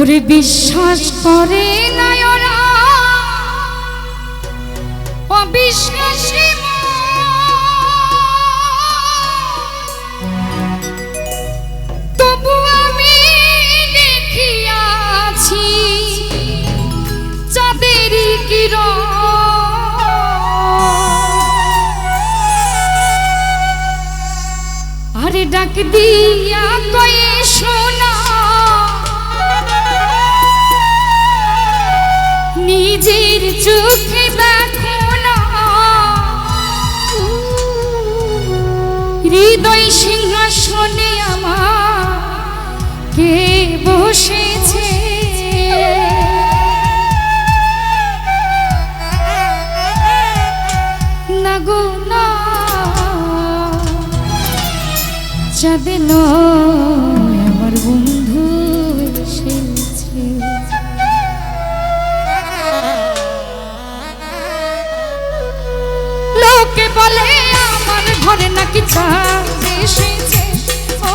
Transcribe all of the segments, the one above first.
ওরে বিশ্বাস করে না ওরা। অবিশ্বাসী আরে ডাক দিয়া কয়ে না গো না চাঁদে নয় আমার বন্ধু এসেছে। লোকে বলে আমার ঘরে নাকি চাঁদ এসেছে। ও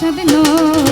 চাঁদ নয়,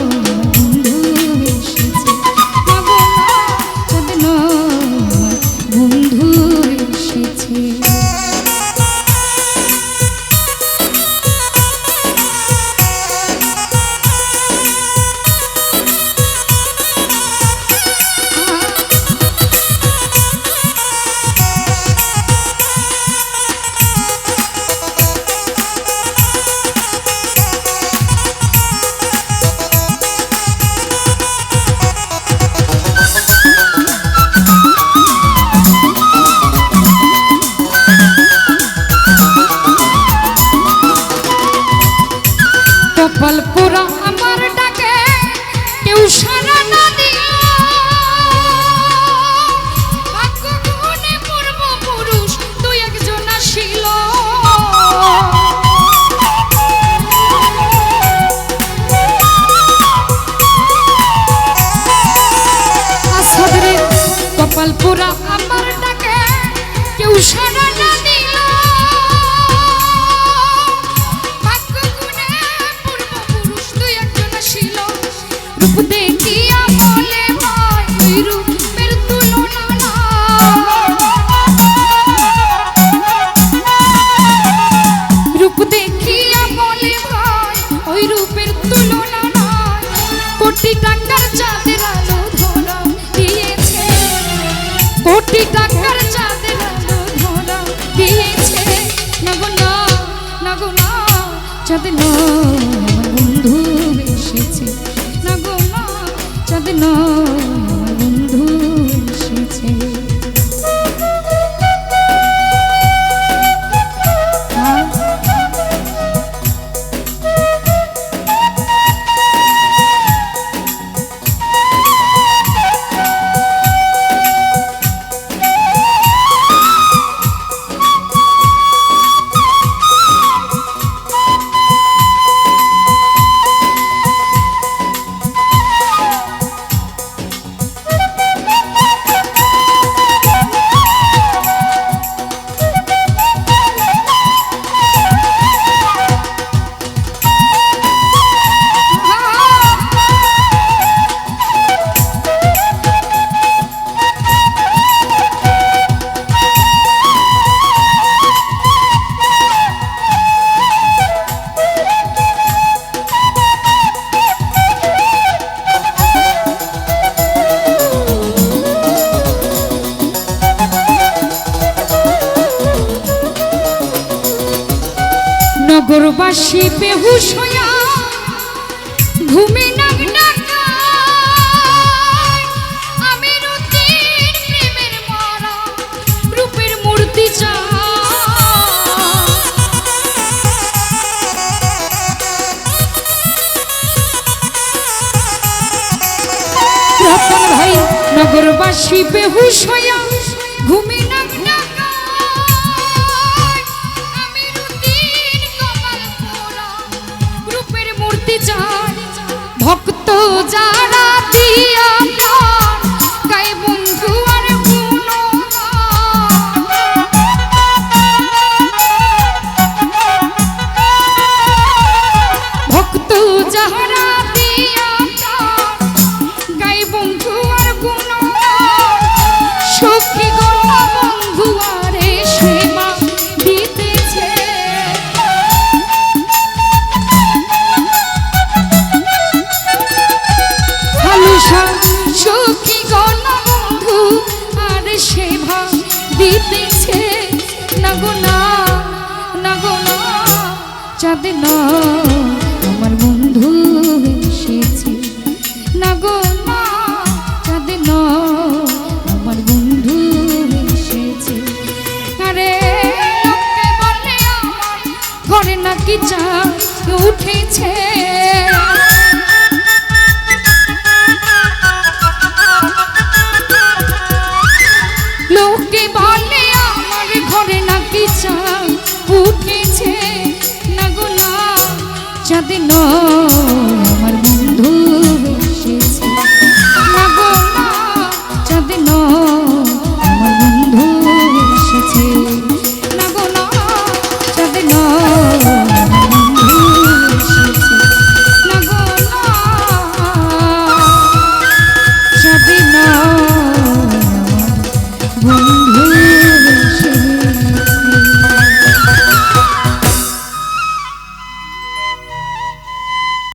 কপাল আমার ডাকে কেউ সারা না দিল। দুই একজন ছিল। দেখিয়া কোটি টাকার চাঁদের আলো ধরা দিয়েছে। নগো না নগো না চাঁদ নয়, আমার বন্ধু এসেছে। নগো না চাঁদ নয়, নগরবাসী বেহুশ হইয়া ঘুমে রূপের মূর্তি ভাই নগরবাসী বেহুশ হইয়া ভক্ত যারা দিয়া চাঁদ আমার বন্ধু এসেছে। না গো, না চাঁদ আমার বন্ধু এসেছে। আরে বলে আমার ঘরে নাকি চাঁদ উঠেছে। লোকে বলে আমার ঘরে নাকি চাঁদ চাঁদ